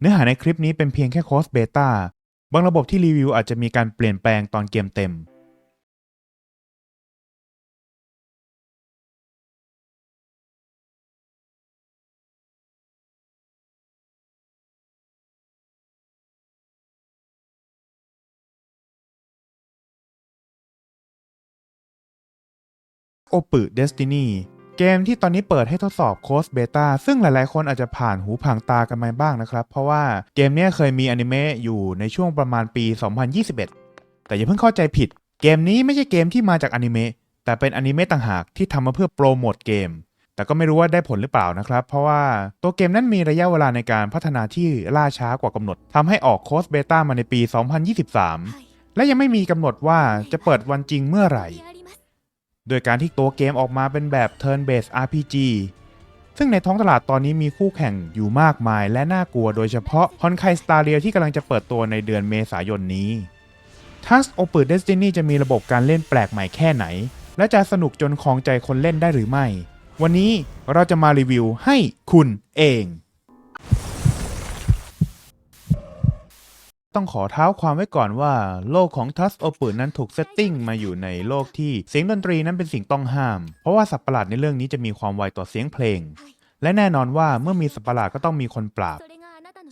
เนื้อหาในคลิปนี้เป็นเพียงแค่โค้ดเบต้าบางระบบที่รีวิวอาจจะมีการเปลี่ยนแปลงตอนเกมเต็ม โอป e เกมที่ตอนนี้เปิดให้ทดสอบโค้ดเบต้าซึ่งหลายๆ คนอาจจะผ่านหูผ่านตากันมาบ้างนะครับ เพราะว่าเกมนี้เคยมีอนิเมะอยู่ในช่วงประมาณปี 2021 แต่อย่าเพิ่งเข้าใจผิด เกมนี้ไม่ใช่เกมที่มาจากอนิเมะแต่เป็นอนิเมะต่างหากที่ทำมาเพื่อโปรโมทเกม แต่ก็ไม่รู้ว่าได้ผลหรือเปล่านะครับ เพราะว่าตัวเกมนั้นมีระยะเวลาในการพัฒนาที่ล่าช้ากว่ากำหนดทำให้ออกโค้ดเบต้ามาในปี 2023 และยังไม่มีกำหนดว่าจะเปิดวันจริงเมื่อไหร่ โดยการที่ตัวเกมออกมาเป็นแบบ Turn Based RPG ซึ่งในท้องตลาดตอนนี้มีคู่แข่งอยู่มากมายและน่ากลัวโดยเฉพาะฮอนไคสตาเรียที่กำลังจะเปิดตัวในเดือนเมษายนนี้ทัสโอเปิดเดสตินีจะมีระบบการเล่นแปลกใหม่แค่ไหน และจะสนุกจนคลองใจคนเล่นได้หรือไม่ วันนี้เราจะมารีวิวให้คุณเอง ต้องขอเท้าความไว้ก่อนว่า โลกของทัสโอเปิดนั้นถูกเซตติ้งมาอยู่ในโลกที่เสียงดนตรีนั้นเป็นสิ่งต้องห้าม เพราะว่าสัตว์ประหลาดในเรื่องนี้จะมีความไวต่อเสียงเพลง และแน่นอนว่าเมื่อมีสัตว์ประหลาดก็ต้องมีคนปราบ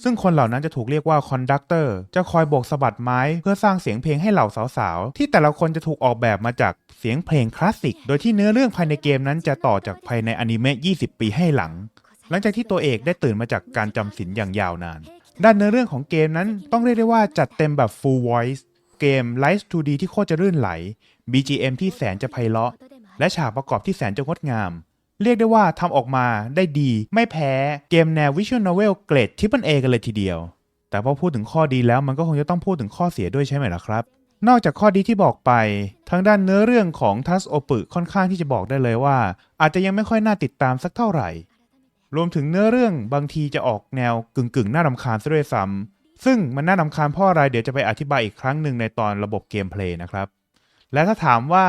ซึ่งคนเหล่านั้นจะถูกเรียกว่าคอนดักเตอร์ จะคอยโบกสะบัดไม้เพื่อสร้างเสียงเพลงให้เหล่าสาวๆ ที่แต่ละคนจะถูกออกแบบมาจากเสียงเพลงคลาสสิก โดยที่เนื้อเรื่องภายในเกมนั้นจะต่อจากภายในอนิเมะ 20 ปีให้หลัง หลังจากที่ตัวเอกได้ตื่นมาจากการจำศีลอย่างยาวนาน ด้านเนื้อเรื่องของเกมนั้นต้องเรียกได้ว่าจัดเต็มแบบ full voice เกม Live 2D ที่โคตรจะรื่นไหล BGM ที่แสนจะไพเราะ และฉากประกอบที่แสนจะงดงาม เรียกได้ว่าทำออกมาได้ดีไม่แพ้เกมแนว Visual Novel เกรดที่เป็นเอกันเลยทีเดียว แต่พอพูดถึงข้อดีแล้วมันก็คงจะต้องพูดถึงข้อเสียด้วยใช่ไหมล่ะครับ นอกจากข้อดีที่บอกไป ทางด้านเนื้อเรื่องของทัสโอป e ค่อนข้างที่จะบอกได้เลยว่า อาจจะยังไม่ค่อยน่าติดตามสักเท่าไหร่ รวมถึงเนื้อเรื่องบางทีจะออกแนวกึ่งกึ่งๆน่ารำคาญซะด้วยซ้ำซึ่งมันน่ารำคาญเพราะอะไรเดี๋ยวจะไปอธิบายอีกครั้งหนึ่งในตอนระบบเกมเพลย์นะครับ และถ้าถามว่า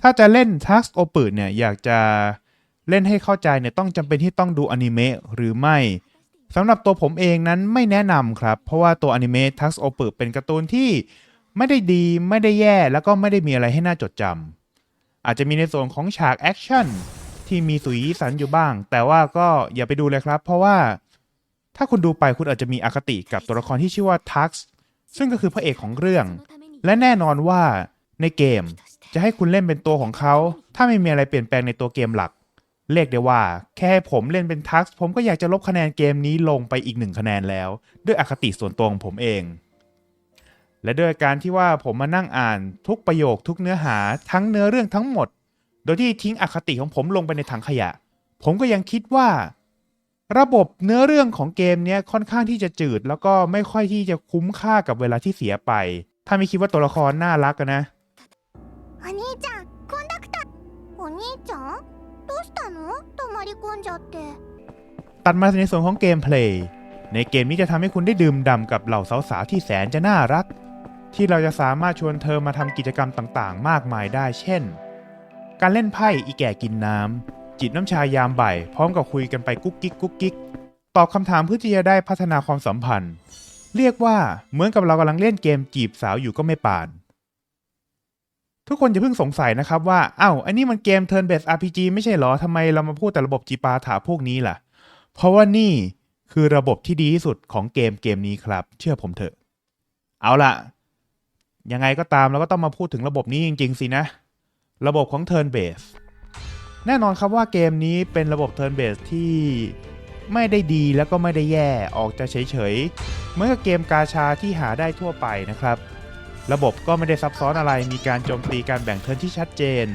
ถ้าจะเล่นทัสโอป e เนี่ยอยากจะเล่นให้เข้าใจเนี่ยต้องจำเป็นที่ต้องดูอนิเมะหรือไม่สำหรับตัวผมเองนั้นไม่แนะนำครับ เพราะว่าตัวอนิเมะทักโอเปิเป็นการ์ตูนที่ไม่ได้ดีไม่ได้แย่แล้วก็ไม่ได้มีอะไรให้น่าจดจำอาจจะมีในส่วนของฉากแอคชั่น ที่มีสุยสันอยู่บ้าง แต่ว่าก็อย่าไปดูเลยครับ เพราะว่าถ้าคุณดูไปคุณอาจจะมีอคติกับตัวละครที่ชื่อว่าทักซ์ซึ่งก็คือพระเอกของเรื่อง และแน่นอนว่าในเกมจะให้คุณเล่นเป็นตัวของเขา ถ้าไม่มีอะไรเปลี่ยนแปลงในตัวเกมหลัก เรียกได้ว่า แค่ผมเล่นเป็นทักซ์ผมก็อยากจะลบคะแนนเกมนี้ลงไปอีกหนึ่งคะแนนแล้ว ด้วยอคติส่วนตัวของผมเอง และด้วยการที่ว่าผมมานั่งอ่านทุกประโยคทุกเนื้อหาทั้งเนื้อเรื่องทั้งหมด โดยที่ทิ้งอคติของผมลงไปในถังขยะ ผมก็ยังคิดว่า ระบบเนื้อเรื่องของเกมเนี้ยค่อนข้างที่จะจืด แล้วก็ไม่ค่อยที่จะคุ้มค่ากับเวลาที่เสียไป ถ้าไม่คิดว่าตัวละครน่ารักกันนะ お兄ちゃんコンダクターお兄ちゃんどうしたの泊まり込んじゃって ตัดมาในส่วนของเกมเพลย์ ในเกมนี้จะทำให้คุณได้ดื่มด่ำกับเหล่าสาวๆที่แสนจะน่ารัก ที่เราจะสามารถชวนเธอมาทำกิจกรรมต่างๆ มากมายได้ เช่น การเล่นไพ่อีแก่กินน้ำ จิบน้ำชายามบ่าย พร้อมกับคุยกันไปกุ๊กกิ๊กกุ๊กกิ๊ก ตอบคำถามเพื่อที่จะได้พัฒนาความสัมพันธ์ เรียกว่าเหมือนกับเรากำลังเล่นเกมจีบสาวอยู่ก็ไม่ปาน ทุกคนจะเพิ่งสงสัยนะครับว่าอ้าวอันนี้มันเกม Turn Based RPG ไม่ใช่หรอทำไมเรามาพูดแต่ระบบจีปาถาพวกนี้ล่ะ เพราะว่านี่คือระบบที่ดีที่สุดของเกมเกมนี้ครับ เชื่อผมเถอะ เอาล่ะ ยังไงก็ตามเราก็ต้องมาพูดถึงระบบนี้จริง ๆ สินะ ระบบของ Turn Base แน่นอนครับว่าเกมนี้เป็นระบบ Turn Base ที่ไม่ได้ดีแล้วก็ไม่ได้แย่ออกจะเฉยๆเหมือนกับเกมกาชาที่หาได้ทั่วไปนะครับ ระบบก็ไม่ได้ซับซ้อนอะไรมีการโจมตีการแบ่งเทิร์นที่ชัดเจน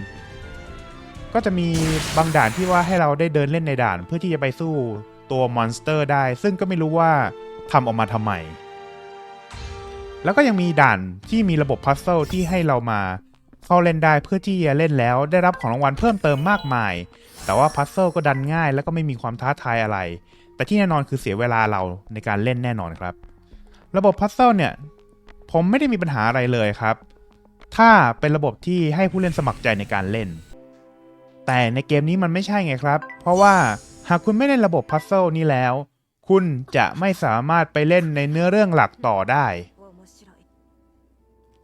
ก็จะมีบางด่านที่ว่าให้เราได้เดินเล่นในด่าน เพื่อที่จะไปสู้ตัวมอนสเตอร์ได้ ซึ่งก็ไม่รู้ว่าทำออกมาทำไมแล้วก็ยังมีด่านที่มีระบบพัซเซิลที่ให้เรามา เข้าเล่นได้เพื่อที่จะเล่นแล้วได้รับของรางวัลเพิ่มเติมมากมาย แต่ว่าพัซเซิลก็ดันง่ายแล้วก็ไม่มีความท้าทายอะไร แต่ที่แน่นอนคือเสียเวลาเราในการเล่นแน่นอนครับ ระบบพัซเซิลเนี่ยผมไม่ได้มีปัญหาอะไรเลยครับ ถ้าเป็นระบบที่ให้ผู้เล่นสมัครใจในการเล่น แต่ในเกมนี้มันไม่ใช่ไงครับ เพราะว่าหากคุณไม่เล่นระบบพัซเซิลนี้แล้ว คุณจะไม่สามารถไปเล่นในเนื้อเรื่องหลักต่อได้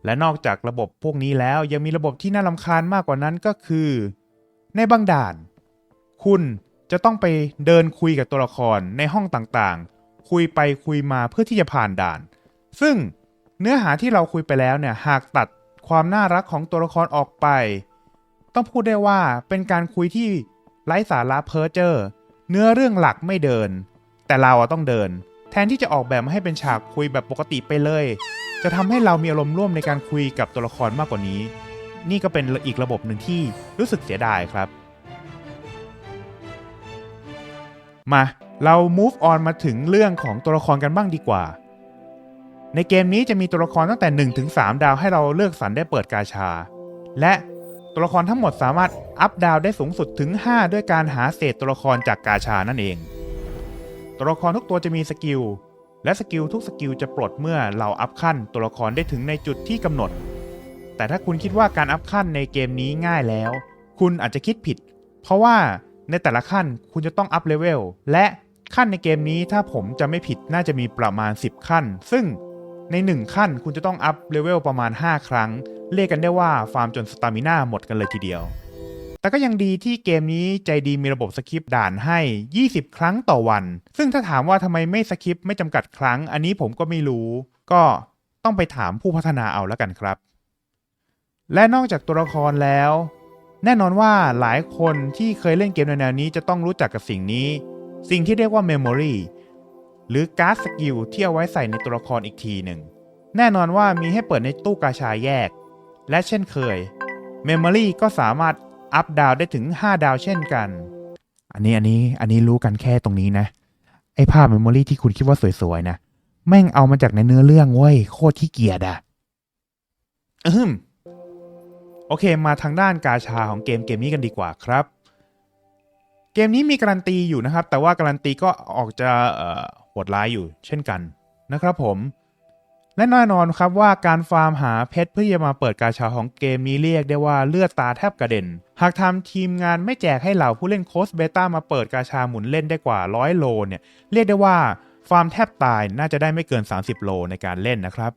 และนอกจากระบบพวกนี้แล้วยังมีระบบที่น่ารำคาญมากกว่านั้นก็คือ ในบางด่าน คุณจะต้องไปเดินคุยกับตัวละครในห้องต่างๆ คุยไปคุยมาเพื่อที่จะผ่านด่าน ซึ่งเนื้อหาที่เราคุยไปแล้วเนี่ยหากตัดความน่ารักของตัวละครออกไป ต้องพูดได้ว่าเป็นการคุยที่ไร้สาระเพ้อเจ้อเนื้อเรื่องหลักไม่เดิน แต่เราต้องเดิน แทนที่จะออกแบบมาให้เป็นฉากคุยแบบปกติไปเลย จะทำให้เรามีอารมณ์ร่วมในการคุยกับตัวละครมากกว่านี้ นี่ก็เป็นอีกระบบหนึ่งที่รู้สึกเสียดายครับ มาเรา move on มาถึงเรื่องของตัวละครกันบ้างดีกว่า ในเกมนี้จะมีตัวละครตั้งแต่1ถึง3ดาวให้เราเลือกสรรได้เปิดกาชา และตัวละครทั้งหมดสามารถอัพดาวได้สูงสุดถึง 5 ด้วยการหาเศษตัวละครจากกาชานั่นเอง ตัวละครทุกตัวจะมีสกิล และสกิลทุกสกิลจะปลดเมื่อเราอัพขั้นตัวละครได้ถึงในจุดที่กำหนด แต่ถ้าคุณคิดว่าการอัพขั้นในเกมนี้ง่ายแล้ว คุณอาจจะคิดผิด เพราะว่าในแต่ละขั้นคุณจะต้องอัพเลเวลและขั้นในเกมนี้ถ้าผมจะไม่ผิดน่าจะมีประมาณ 10 ขั้น ซึ่งใน 1 ขั้นคุณจะต้องอัพเลเวลประมาณ 5 ครั้ง เรียกกันได้ว่าฟาร์มจนสตามิน่าหมดกันเลยทีเดียว แต่ก็ยังดีที่เกมนี้ใจดีมีระบบสคริปต์ด่านให้ 20 ครั้งต่อวัน ซึ่งถ้าถามว่าทำไมไม่สคริปต์ไม่จำกัดครั้ง อันนี้ผมก็ไม่รู้ ก็ต้องไปถามผู้พัฒนาเอาแล้วกันครับ และนอกจากตัวละครแล้ว แน่นอนว่าหลายคนที่เคยเล่นเกมแนวนี้จะต้องรู้จักกับสิ่งนี้ สิ่งที่เรียกว่า Memory หรือการ์ดสกิลที่เอาไว้ใส่ในตัวละครอีกทีหนึ่ง แน่นอนว่ามีให้เปิดในตู้กาชาแยก และเช่นเคย Memory ก็สามารถ อัพดาวได้ถึง 5 ดาวเช่นกัน อันนี้อันนี้อันนี้รู้กันแค่ตรงนี้นะ ไอ้ภาพ Memory ที่คุณคิดว่าสวยๆนะ แม่งเอามาจากในเนื้อเรื่องเว้ย โคตรขี้เกียจอะอืมโอเค มาทางด้านกาชาของเกมเกมนี้กันดีกว่าครับ เกมนี้มีการันตีอยู่นะครับ แต่ว่าการันตีก็ออกจะโหดร้ายอยู่เช่นกันนะครับผม และแน่นอนครับว่าการฟาร์มหาเพชรเพื่อจะมาเปิดกาชาของเกมนี้เรียกได้ว่าเลือดตาแทบกระเด็น หากทำทีมงานไม่แจกให้เหล่าผู้เล่นโค้ชเบต้ามาเปิดกาชาหมุนเล่นได้กว่า100โลเนี่ยเรียกได้ว่าฟาร์มแทบตายน่าจะได้ไม่เกิน 30 โลในการเล่นนะครับ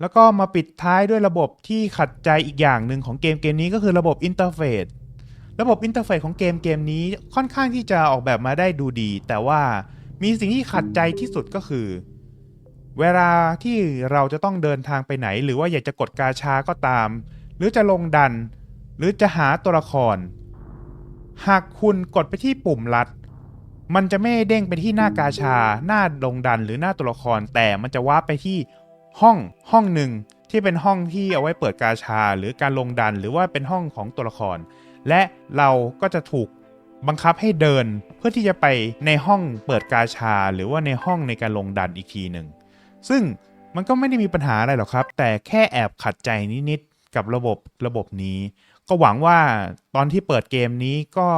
แล้วก็มาปิดท้ายด้วยระบบที่ขัดใจอีกอย่างหนึ่งของเกมเกมนี้ก็คือระบบอินเทอร์เฟซระบบอินเทอร์เฟซของเกมเกมนี้ค่อนข้างที่จะออกแบบมาได้ดูดี แต่ว่ามีสิ่งที่ขัดใจที่สุดก็คือ เวลาที่เราจะต้องเดินทางไปไหน หรือว่าอยากจะกดกาชาก็ตาม หรือจะลงดัน หรือจะหาตัวละคร หากคุณกดไปที่ปุ่มลัด มันจะไม่เด้งไปที่หน้ากาชา หน้าลงดันหรือหน้าตัวละคร แต่มันจะว้าไปที่ห้องห้องหนึ่งที่เป็นห้องที่เอาไว้เปิดกาชา หรือการลงดันหรือว่าเป็นห้องของตัวละคร และเราก็จะถูกบังคับให้เดินเพื่อที่จะไปในห้องเปิดกาชา หรือว่าในห้องในการลงดันอีกทีหนึ่ง ซึ่งมันก็ไม่ได้มีปัญหาอะไรหรอกครับ แต่แค่แอบขัดใจนิดๆกับระบบระบบนี้ ก็หวังว่าตอนที่เปิดเกมนี้ก็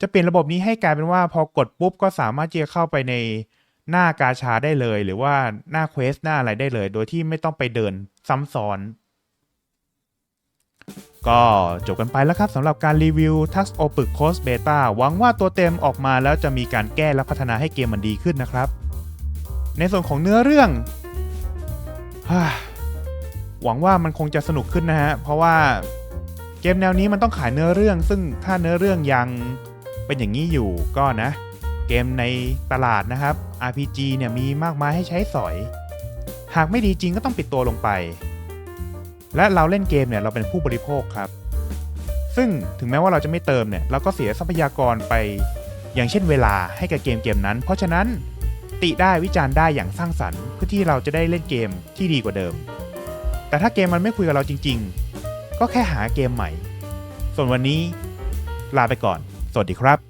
จะเปลี่ยนระบบนี้ให้กลายเป็นว่าพอกดปุ๊บก็สามารถที่จะเข้าไปในหน้ากาชาได้เลย หรือว่าหน้าเควสหน้าอะไรได้เลย โดยที่ไม่ต้องไปเดินซ้ำซ้อน ก็จบกันไปแล้วครับสำหรับการรีวิว Tux o p ึก Close Beta หวังว่าตัวเต็มออกมาแล้วจะมีการแก้และพัฒนาให้เกมมันดีขึ้นนะครับ ในส่วนของเนื้อเรื่องหวังว่ามันคงจะสนุกขึ้นนะฮะ เพราะว่าเกมแนวนี้มันต้องขายเนื้อเรื่อง ซึ่งถ้าเนื้อเรื่องยังเป็นอย่างนี้อยู่ก็นะ เกมในตลาดนะครับ RPG เนี่ยมีมากมายให้ใช้สอย หากไม่ดีจริงก็ต้องปิดตัวลงไป และเราเล่นเกมเนี่ยเราเป็นผู้บริโภคครับ ซึ่งถึงแม้ว่าเราจะไม่เติมเนี่ยเราก็เสียทรัพยากรไป อย่างเช่นเวลาให้กับเกมเกมนั้น เพราะฉะนั้น ติได้วิจารณ์ได้อย่างสร้างสรรค์เพื่อที่เราจะได้เล่นเกมที่ดีกว่าเดิม แต่ถ้าเกมมันไม่คุยกับเราจริง ๆ ก็แค่หาเกมใหม่ ส่วนวันนี้ลาไปก่อน สวัสดีครับ